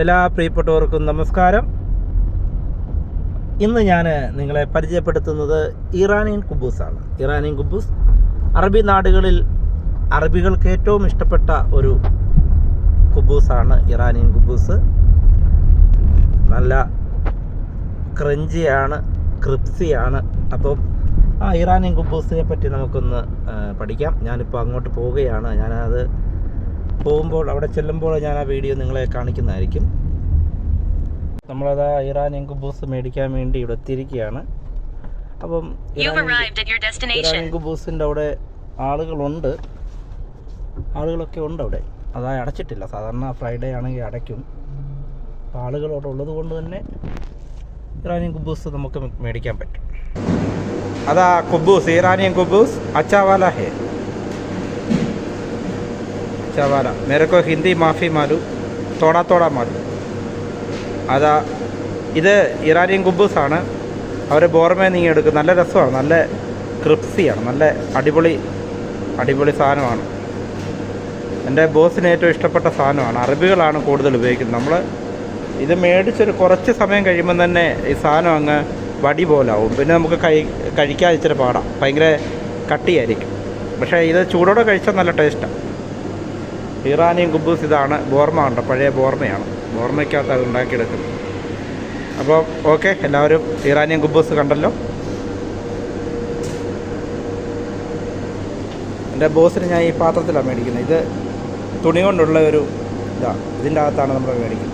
എല്ലാ പ്രിയപ്പെട്ടവർക്കും നമസ്കാരം. ഇന്ന് ഞാൻ നിങ്ങളെ പരിചയപ്പെടുത്തുന്നത് ഇറാനിയൻ കുബൂസാണ്. ഇറാനിയൻ കുബൂസ് അറബി നാടുകളിൽ അറബികൾക്ക് ഏറ്റവും ഇഷ്ടപ്പെട്ട ഒരു കുബൂസാണ് ഇറാനിയൻ കുബൂസ്. നല്ല ക്രഞ്ചിയാണ് ക്രിപ്സിയാണ്. അപ്പം ആ ഇറാനിയൻ കുബൂസിനെ പറ്റി നമുക്കൊന്ന് പഠിക്കാം. ഞാനിപ്പോൾ അങ്ങോട്ട് പോവുകയാണ്. ഞാനത് പോകുമ്പോൾ അവിടെ ചെല്ലുമ്പോൾ ഞാൻ ആ വീഡിയോ നിങ്ങളെ കാണിക്കുന്നതായിരിക്കും. നമ്മളത് ആ ഇറാനിയൻ കുബൂസ് മേടിക്കാൻ വേണ്ടി ഇവിടെ എത്തിയിരിക്കുകയാണ്. അപ്പം Iran Iranian arrived at your Iranian destination. കുബൂസിന്റെ അവിടെ ആളുകളുണ്ട്. ആളുകളൊക്കെ ഉണ്ട് അവിടെ. അതായത് അടച്ചിട്ടില്ല. സാധാരണ ഫ്രൈഡേ ആണെങ്കിൽ അടയ്ക്കും. ആളുകൾ അവിടെ ഉള്ളത് കൊണ്ട് തന്നെ ഇറാനിയൻ കുബൂസ് നമുക്ക് മേടിക്കാൻ പറ്റും. അതാ കുബൂസ് ഇറാനിയൻ കുബൂസ് അച്ചാവാല ഹേ അച്ചാവാല മേരക്കോ ഹിന്ദി മാഫി മാലു തോടാ തോടാ മാലു. അതാ ഇത് ഇറാനിയൻ കുബൂസാണ് അവർ ബോർമേ നീങ്ങി എടുക്കും നല്ല രസമാണ് നല്ല ക്രിപ്സിയാണ് നല്ല അടിപൊളി അടിപൊളി സാധനമാണ്. എന്റെ ബോസിന് ഏറ്റവും ഇഷ്ടപ്പെട്ട സാധനമാണ് അറബികളാണ് കൂടുതൽ ഉപയോഗിക്കുന്നത്. നമ്മൾ ഇത് മേടിച്ചൊരു കുറച്ച് സമയം കഴിയുമ്പം തന്നെ ഈ സാധനം അങ്ങ് വടി പോലാവും. പിന്നെ നമുക്ക് കഴി കഴിക്കാൻ ഇച്ചിരി പാടാം. ഭയങ്കര കട്ടിയായിരിക്കും. പക്ഷേ ഇത് ചൂടോടെ കഴിച്ചാൽ നല്ല ടേസ്റ്റാണ് ഇറാനിയൻ കുബൂസ് ഇതാണ് ബോർമ ഉണ്ട് പഴയ ബോർമയാണ്. ബോർമയ്ക്കകത്ത് അത് ഉണ്ടാക്കിയെടുക്കുന്നത്. അപ്പോൾ ഓക്കെ എല്ലാവരും ഇറാനിയൻ കുബൂസ് കണ്ടല്ലോ. എന്റെ ബോസിന് ഞാൻ ഈ പാത്രത്തിലാണ് മേടിക്കുന്നത്. ഇത് തുണി കൊണ്ടുള്ള ഒരു ഇതാണ് ഇതിന്റെ അകത്താണ് നമ്മൾ മേടിക്കുന്നത്.